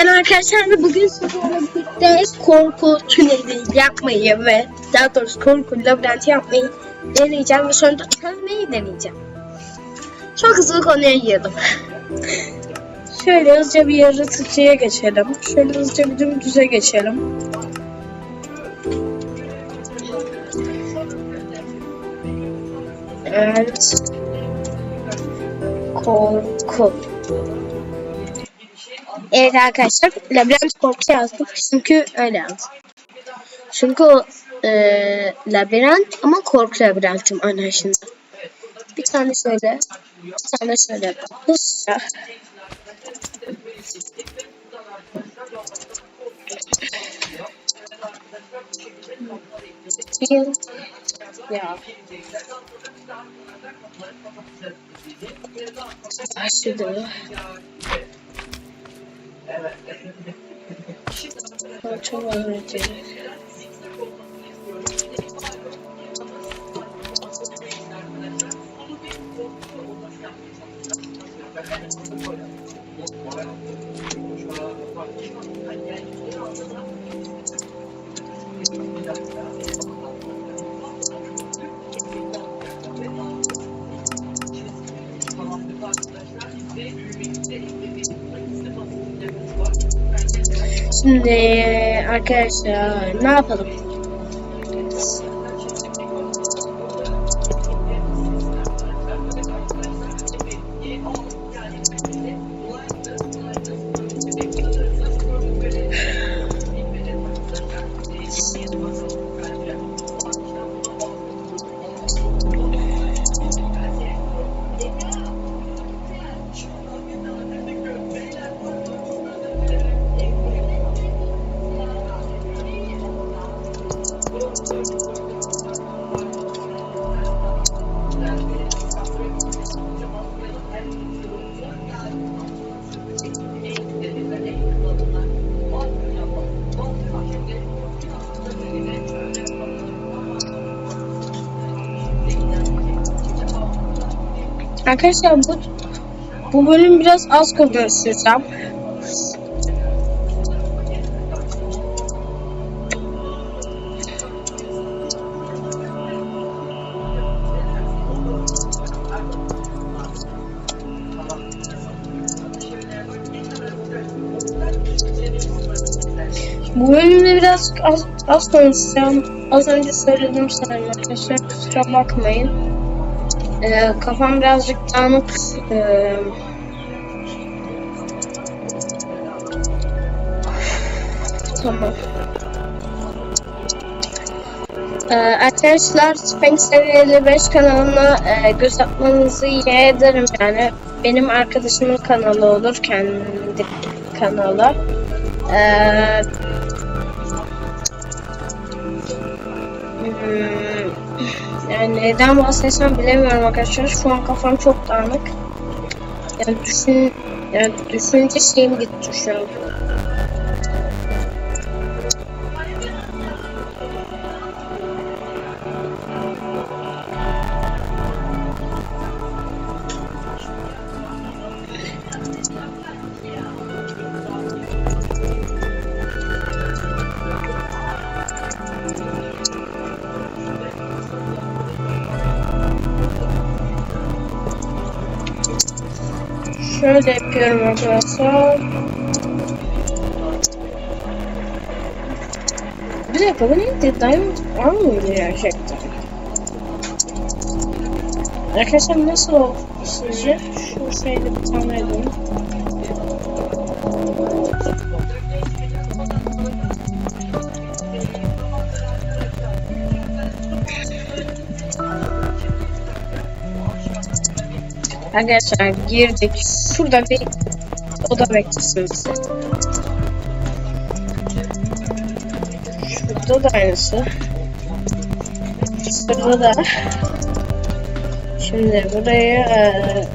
Ben arkadaşlar bugün sizlerle birlikte korku tüneli yapmayı ve daha doğrusu korku labirenti yapmayı deneyeceğim ve sonra da çözmeyi deneyeceğim. Çok hızlı konuya girdim. Şöyle hızlıca bir yaratıcıya geçelim. Şöyle hızlıca bir dümdüze geçelim. Evet. Korku. Evet arkadaşlar labirent korku yazdım çünkü öyle yazdım. Çünkü o e, labirent ama korku labirentim anlaşında. Bir tane şöyle, bir tane şöyle hızlıca. Bir, ya. Başladı. Aa, Çok öğretici. Şimdi arkadaşlar ne yapalım? Arkadaşlar bu bu bölüm biraz az konuşacağım. Bu bölümde biraz az, az konuşacağım. Az önce söyledim sanırım arkadaşlar. Kusura bakmayın. Ee, kafam birazcık dağınık. Ee, tamam. Ee, arkadaşlar Sphinx'ler 55 kanalına e, göz atmanızı iyi ederim yani. Benim arkadaşımın kanalı olur, kendi kanalı. Ee, hmm, yani neden bahsetsem bilemiyorum arkadaşlar. Şu an kafam çok dağınık. Yani düşün, yani düşünce şeyim gitti şu an. Şöyle yapıyorum arkadaşlar. Bir dakika bu neydi? Diamond var mıydı gerçekten? Arkadaşlar nasıl oldu sizce? Şu şeyde bir tane edeyim. Arkadaşlar girdik. Şurada bir oda bizi. Şurada da aynısı. Şurada da. Şimdi burayı eee,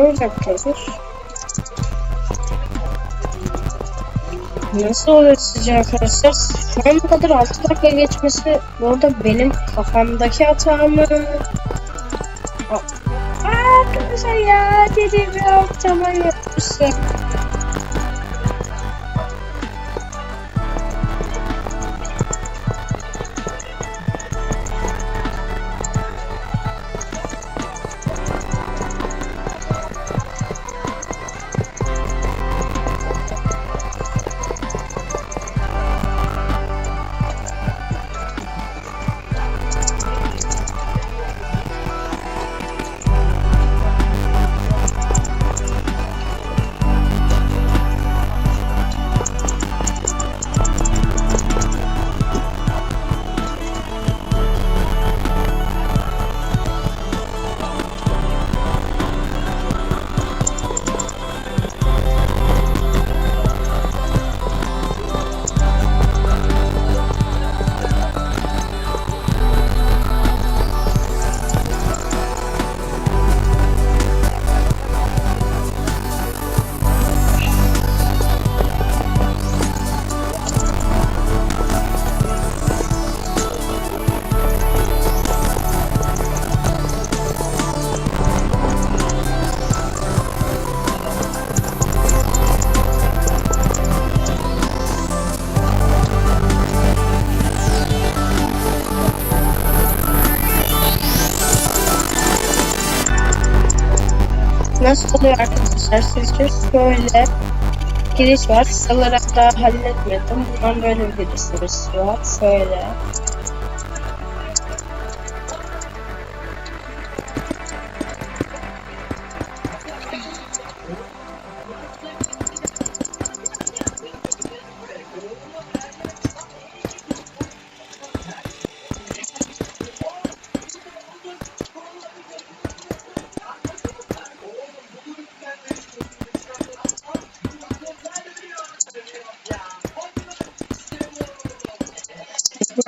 Şöyle yapıyoruz. Nasıl oluyor sizce arkadaşlar? Şu an bu kadar 6 dakika geçmesi bu arada benim kafamdaki hata mı? Aa, arkadaşlar ya dediğim ya tamam yapmışım. Nasıl oluyor arkadaşlar? Sizce şöyle giriş var. Salarak daha halletmedim. Buradan böyle bir girişimiz var. Şöyle.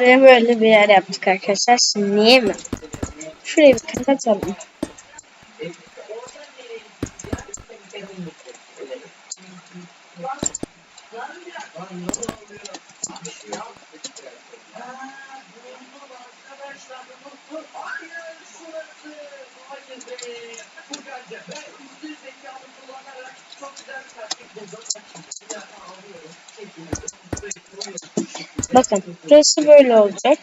Buraya böyle bir yer yaptık arkadaşlar. Şimdi niye mi? Şurayı bir kapatalım. Bakın burası böyle olacak.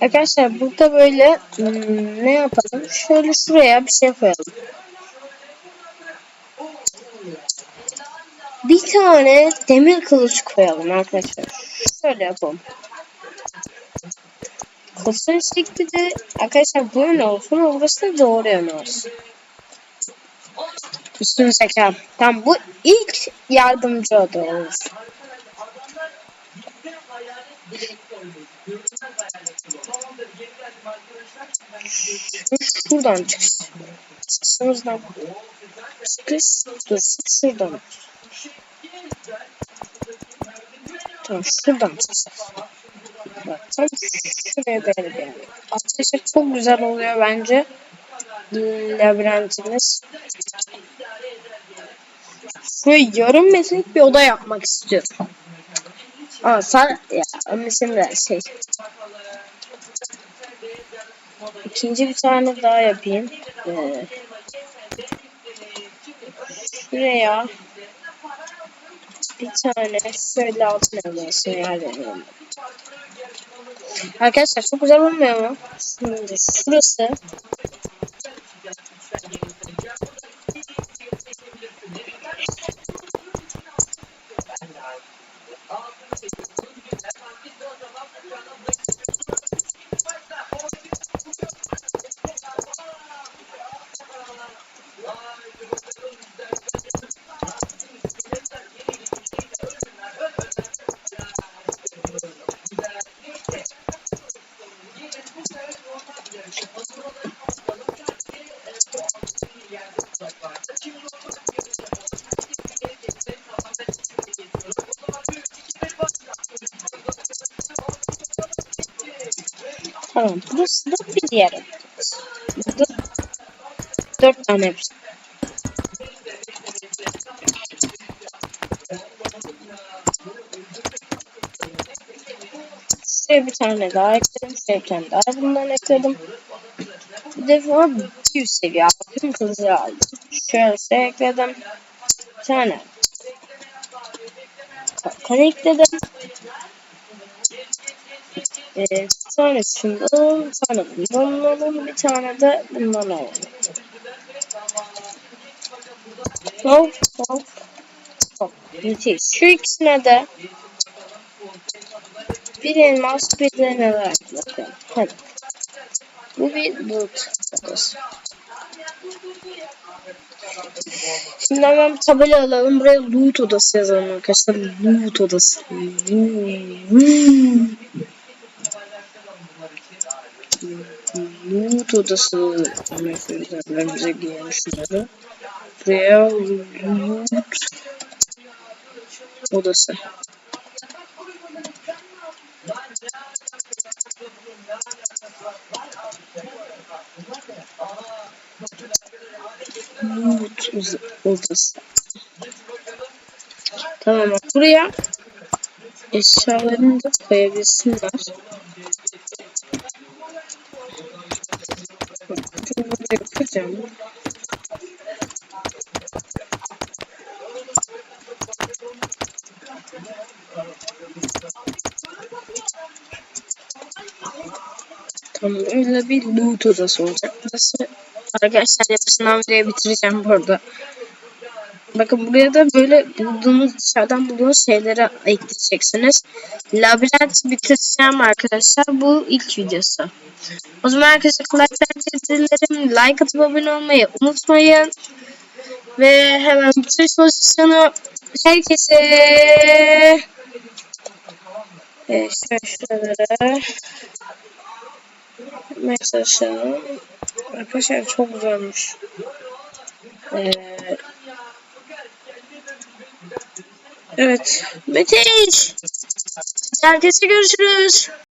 Arkadaşlar burada böyle hmm, ne yapalım? Şöyle şuraya bir şey koyalım. Bir tane demir kılıç koyalım arkadaşlar. Şöyle yapalım. Kılıçın şekli de arkadaşlar böyle olsun. Orası da doğru yön olsun. Üstün zeka. Tamam bu ilk yardımcı adı olur. Şuradan çıkış. Çıkışımızdan. Çıkış. Dur şuradan. Tamam şuradan çıkış. Bak tam şuraya bir yer. Arkadaşlar çok güzel oluyor bence. Labirentimiz. Şöyle yarım metrelik bir oda yapmak istiyorum. Aa sen ya mesela şey İkinci bir tane daha yapayım. Ee, şuraya bir tane şöyle altın elmasını yer. Arkadaşlar çok güzel olmuyor mu? Şimdi şurası Tamam. Burası da bir yer. Burada Dört tane hepsi. Şuraya bir tane daha ekledim. Şuraya bir tane daha bundan ekledim. Bir defa bir seviye altın kılıcı aldım. Şöyle şey ekledim. Bir tane. Kalkan ekledim. Ee, tane şundan, bir tane bundan alalım, bir tane de bundan alalım. Hop hop hop. Müthiş. Şu ikisine de bir elmas bir de ne var. Hadi. Bu bir odası. Şimdi hemen tabela alalım. Buraya loot odası yazalım arkadaşlar. Loot odası. Loot odası. Mesajlarımıza giyelim şunları. Buraya loot odası. Loot odası. Tamam buraya eşyalarını da koyabilsinler. Bak, bunu burada yapacağım. Tamam öyle bir loot odası olacak. Burası arkadaşlar yapısından videoyu bitireceğim burada. Bakın buraya da böyle bulduğunuz dışarıdan bulduğunuz şeyleri ekleyeceksiniz. Labirent bitireceğim arkadaşlar. Bu ilk videosu. O zaman arkadaşlar like dilerim. Like atıp abone olmayı unutmayın. Ve hemen bitiriş pozisyonu herkese e, şöyle şuralara mesajlarım. Arkadaşlar çok güzelmiş. Ee, evet. Müthiş. Herkese görüşürüz.